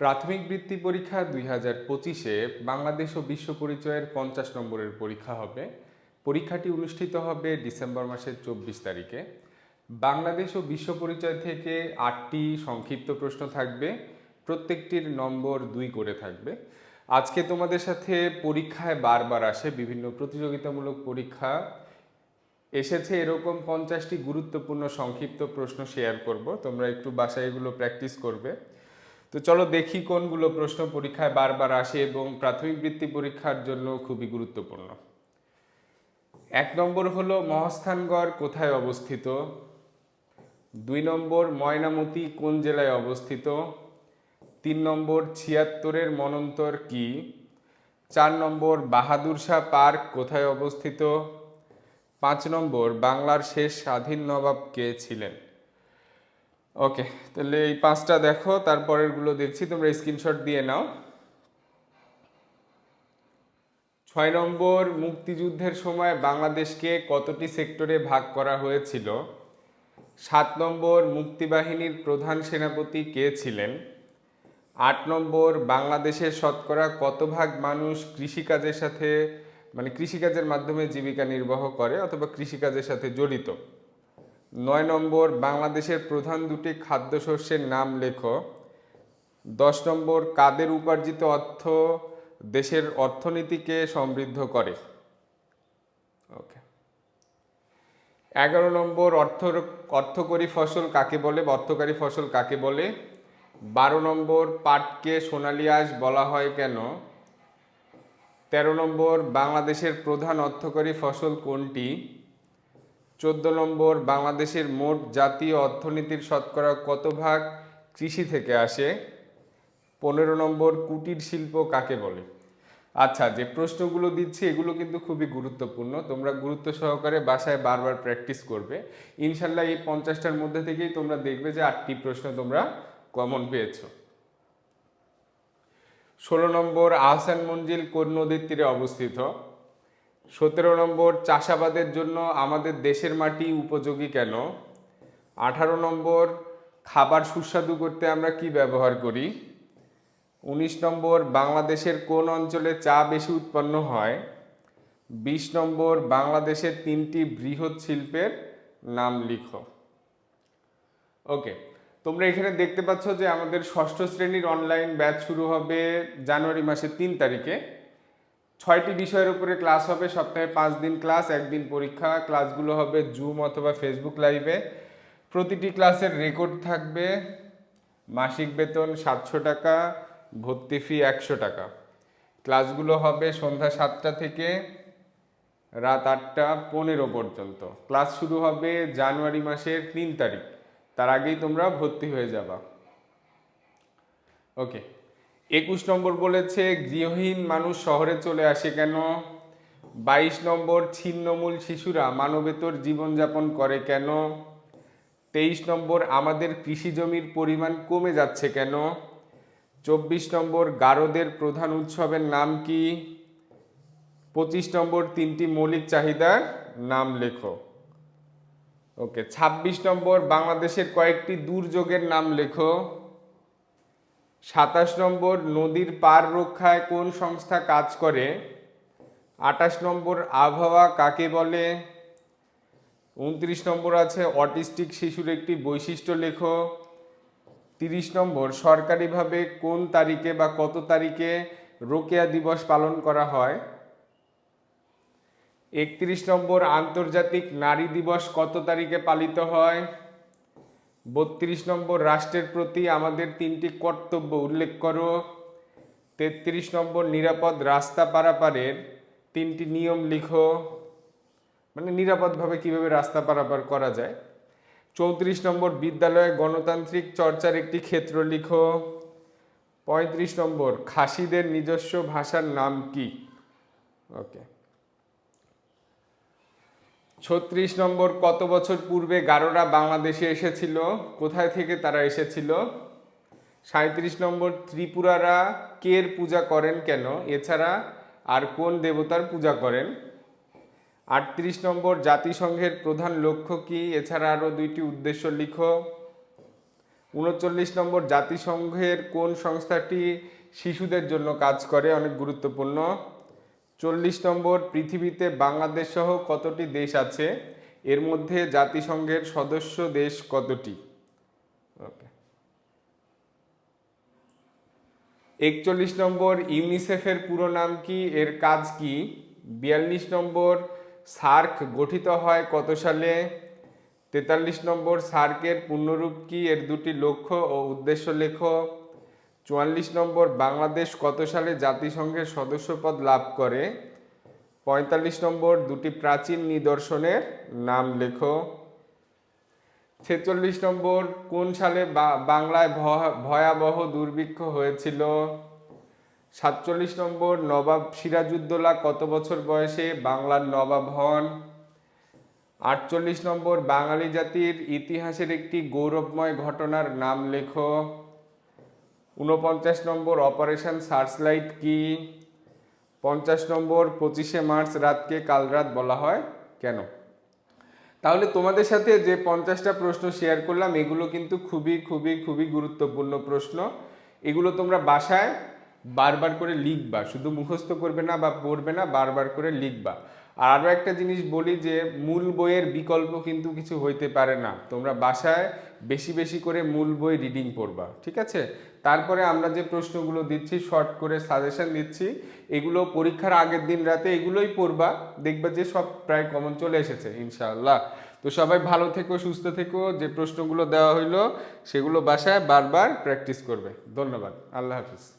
প্রাথমিক বৃত্তি পরীক্ষা দুই হাজার পঁচিশে বাংলাদেশ ও বিশ্ব পরিচয়ের পঞ্চাশ নম্বরের পরীক্ষা হবে। পরীক্ষাটি অনুষ্ঠিত হবে ডিসেম্বর মাসের চব্বিশ তারিখে। বাংলাদেশ ও বিশ্ব পরিচয় থেকে আটটি সংক্ষিপ্ত প্রশ্ন থাকবে। প্রত্যেকটির নম্বর দুই করে থাকবে। আজকে তোমাদের সাথে পরীক্ষায় বারবার আসে বিভিন্ন প্রতিযোগিতামূলক পরীক্ষা। এসেছে এরকম পঞ্চাশটি গুরুত্বপূর্ণ সংক্ষিপ্ত প্রশ্ন শেয়ার করব। তোমরা একটু বাসায় এগুলো প্র্যাকটিস করবে। তো চলো দেখি কোনগুলো প্রশ্ন পরীক্ষায় বারবার আসে এবং প্রাথমিক বৃত্তি পরীক্ষার জন্য খুবই গুরুত্বপূর্ণ। এক নম্বর হলো মহাস্থানগড় কোথায় অবস্থিত? দুই নম্বর ময়নামতি কোন জেলায় অবস্থিত? তিন নম্বর ছিয়াত্তরের মনন্তর কি? চার নম্বর বাহাদুর শাহ পার্ক কোথায় অবস্থিত? পাঁচ নম্বর বাংলার শেষ স্বাধীন নবাব কে ছিলেন? ওকে তাহলে এই পাঁচটা দেখো, তারপরেরগুলো দেখছি, তোমরা স্ক্রিনশট দিয়ে নাও। ছয় নম্বর, মুক্তিযুদ্ধের সময় বাংলাদেশকে কতটি সেক্টরে ভাগ করা হয়েছিল? সাত নম্বর, মুক্তিবাহিনীর প্রধান সেনাপতি কে ছিলেন? আট নম্বর, বাংলাদেশের শতকরা কত ভাগ মানুষ কৃষিকাজের সাথে মানে কৃষিকাজের মাধ্যমে জীবিকা নির্বাহ করে অথবা কৃষিকাজের সাথে জড়িত? নয় নম্বর, বাংলাদেশের প্রধান দুটি খাদ্যশস্যের নাম লেখো। দশ নম্বর, কাদের উপার্জিত অর্থ দেশের অর্থনীতিকে সমৃদ্ধ করে? ওকে। এগারো নম্বর, অর্থ, অর্থকরী ফসল কাকে বলে? অর্থকারী ফসল কাকে বলে? বারো নম্বর, পাটকে সোনালী বলা হয় কেন? তেরো নম্বর, বাংলাদেশের প্রধান অর্থকরী ফসল কোনটি? চোদ্দ নম্বর, বাংলাদেশের মোট জাতীয় অর্থনীতির শতকরা কত ভাগ কৃষি থেকে আসে? পনেরো নম্বর, কুটির শিল্প কাকে বলে? আচ্ছা যে প্রশ্নগুলো দিচ্ছি, এগুলো কিন্তু খুবই গুরুত্বপূর্ণ। তোমরা গুরুত্ব সহকারে বাসায় বারবার প্র্যাকটিস করবে। ইনশাল্লাহ এই পঞ্চাশটার মধ্যে থেকেই তোমরা দেখবে যে আটটি প্রশ্ন তোমরা কমন পেয়েছ। ষোলো নম্বর, আহসান মঞ্জিল কোন নদীর তীরে অবস্থিত? সতেরো নম্বর, চাষাবাদের জন্য আমাদের দেশের মাটি উপযোগী কেন? আঠারো নম্বর, খাবার সুস্বাদু করতে আমরা কি ব্যবহার করি? উনিশ নম্বর, বাংলাদেশের কোন অঞ্চলে চা বেশি উৎপন্ন হয়? বিশ নম্বর, বাংলাদেশের তিনটি বৃহৎ শিল্পের নাম লিখো। ওকে তোমরা এখানে দেখতে পাচ্ছ যে আমাদের ষষ্ঠ শ্রেণির অনলাইন ব্যাচ শুরু হবে জানুয়ারি মাসের তিন তারিখে। ছয়টি বিষয়ের উপরে ক্লাস হবে, সপ্তাহে পাঁচ দিন ক্লাস একদিন পরীক্ষা ক্লাসগুলো হবে জুম অথবা ফেসবুক লাইভে প্রতিটি ক্লাসের রেকর্ড থাকবে, মাসিক বেতন সাতশো টাকা, ভর্তি ফি একশো টাকা। ক্লাসগুলো হবে সন্ধ্যা সাতটা থেকে রাত আটটা পনেরো পর্যন্ত। ক্লাস শুরু হবে জানুয়ারি মাসের তিন তারিখ, তার আগেই তোমরা ভর্তি হয়ে যাবা। ওকে একুশ নম্বর বলেছে, গৃহহীন মানুষ শহরে চলে আসে কেন? বাইশ নম্বর, ছিন্নমূল শিশুরা মানবেতর জীবনযাপন করে কেন? তেইশ নম্বর, আমাদের কৃষি জমির পরিমাণ কমে যাচ্ছে কেন? চব্বিশ নম্বর, গারদের প্রধান উৎসবের নাম কি? পঁচিশ নম্বর, তিনটি মৌলিক চাহিদার নাম লেখো। ওকে ২৬ নম্বর, বাংলাদেশের কয়েকটি দুর্যোগের নাম লেখো। সাতাশ নম্বর নদীর পার রক্ষায় কোন সংস্থা কাজ করে? আঠাশ নম্বর আবহাওয়া কাকে বলে? উনত্রিশ নম্বর আছে অটিস্টিক শিশুর একটি বৈশিষ্ট্য লেখো। তিরিশ নম্বর সরকারিভাবে কোন তারিখে বা কত তারিখে রোকেয়া দিবস পালন করা হয়? একত্রিশ নম্বর আন্তর্জাতিক নারী দিবস কত তারিখে পালিত হয়? বত্রিশ নম্বর রাষ্ট্রের প্রতি আমাদের তিনটি কর্তব্য উল্লেখ করো। তেত্রিশ নম্বর নিরাপদ রাস্তা পারাপারের তিনটি নিয়ম লিখো। মানে নিরাপদভাবে কীভাবে রাস্তা পারাপার করা যায়। চৌত্রিশ নম্বর বিদ্যালয়ে গণতান্ত্রিক চর্চার একটি ক্ষেত্র লিখো। পঁয়ত্রিশ নম্বর খাসিদের নিজস্ব ভাষার নাম কি? ওকে। ছত্রিশ নম্বর কত বছর পূর্বে গারোরা বাংলাদেশে এসেছিল? কোথায় থেকে তারা এসেছিল? সাঁত্রিশ নম্বর ত্রিপুরারা কের পূজা করেন কেন? এছাড়া আর কোন দেবতার পূজা করেন? আটত্রিশ নম্বর জাতিসংঘের প্রধান লক্ষ্য কি? এছাড়া আরও দুইটি উদ্দেশ্য লিখো। উনচল্লিশ নম্বর জাতিসংঘের কোন সংস্থাটি শিশুদের জন্য কাজ করে? অনেক গুরুত্বপূর্ণ। চল্লিশ নম্বর, পৃথিবীতে বাংলাদেশ সহ কতটি দেশ আছে? এর মধ্যে জাতিসংঘের সদস্য দেশ কতটি? ওকে। একচল্লিশ নম্বর, ইউনিসেফের পুরো নাম কি? এর কাজ কি? বিয়াল্লিশ নম্বর, সার্ক গঠিত হয় কত সালে? তেতাল্লিশ নম্বর, সার্কের পূর্ণরূপ কি? এর দুটি লক্ষ্য ও উদ্দেশ্য লেখো। চুয়াল্লিশ নম্বর বাংলাদেশ কত সালে জাতিসংঘের সদস্যপদ লাভ করে? পঁয়তাল্লিশ নম্বর দুটি প্রাচীন নিদর্শনের নাম লেখো। ছেচল্লিশ নম্বর কোন সালে বাংলায় ভয়াবহ দুর্ভিক্ষ হয়েছিল? সাতচল্লিশ নম্বর নবাব সিরাজউদ্দৌলা কত বছর বয়সে বাংলার নবাব হন? আটচল্লিশ নম্বর বাঙালি জাতির ইতিহাসের একটি গৌরবময় ঘটনার নাম লেখো। উনপঞ্চাশ নম্বর অপারেশন সার্চলাইট কি? পঞ্চাশ নম্বর পঁচিশে মার্চ রাতকে কাল রাত বলা হয় কেন? তাহলে তোমাদের সাথে যে পঞ্চাশটা প্রশ্ন শেয়ার করলাম, এগুলো কিন্তু খুবই খুবই খুবই গুরুত্বপূর্ণ প্রশ্ন। এগুলো তোমরা বাসায় বারবার করে লিখবা, শুধু মুখস্থ করবে না বা পড়বে না, বারবার করে লিখবা। আর আরও একটা জিনিস বলি যে, মূল বইয়ের বিকল্প কিন্তু কিছু হইতে পারে না। তোমরা বাসায় বেশি বেশি করে মূল বই রিডিং পড়বা, ঠিক আছে? তারপরে আমরা যে প্রশ্নগুলো দিচ্ছি শর্ট করে সাজেশন দিচ্ছি, এগুলো পরীক্ষার আগের দিন রাতে এগুলোই পড়বা, দেখবা যে সব প্রায় কমন চলে এসেছে, ইনশাআল্লাহ। তো সবাই ভালো থেকো, সুস্থ থেকো, যে প্রশ্নগুলো দেওয়া হইল, সেগুলো বাসায় বারবার প্র্যাকটিস করবে। ধন্যবাদ। আল্লাহ হাফিজ।